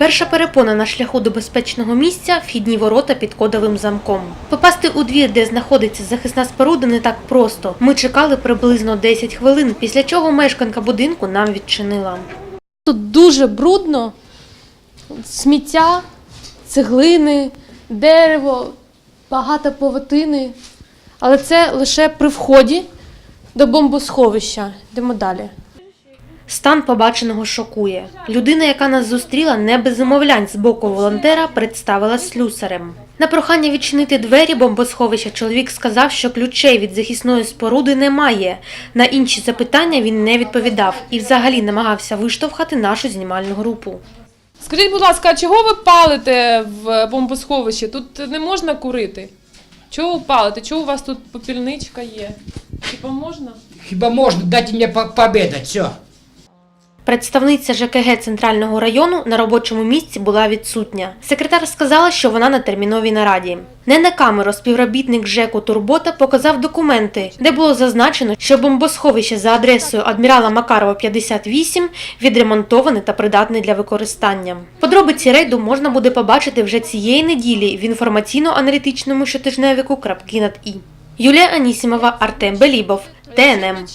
Перша перепона на шляху до безпечного місця вхідні ворота під кодовим замком. Попасти у двір, де знаходиться захисна споруда, не так просто. Ми чекали приблизно 10 хвилин, після чого мешканка будинку нам відчинила. Тут дуже брудно, сміття, цеглини, дерево, багато павутини. Але це лише при вході до бомбосховища. Йдемо далі. Стан побаченого шокує. Людина, яка нас зустріла, не без замовлянь з боку волонтера, представилась слюсарем. На прохання відчинити двері бомбосховища чоловік сказав, що ключей від захисної споруди немає. На інші запитання він не відповідав і взагалі намагався виштовхати нашу знімальну групу. Скажіть, будь ласка, а чого ви палите в бомбосховищі? Тут не можна курити. Чого ви палите? Чого у вас тут попільничка є? Хіба можна? Хіба можна дайте мені по- пообедать, все. Представниця ЖКГ центрального району на робочому місці була відсутня. Секретар сказала, що вона на терміновій нараді. Не на камеру співробітник ЖЕКу Турбота показав документи, де було зазначено, що бомбосховище за адресою адмірала Макарова 58 відремонтоване та придатне для використання. Подробиці рейду можна буде побачити вже цієї неділі в інформаційно-аналітичному щотижневику «Крапки І». Юлія Анісімова, Артем Белібов, ТНМ.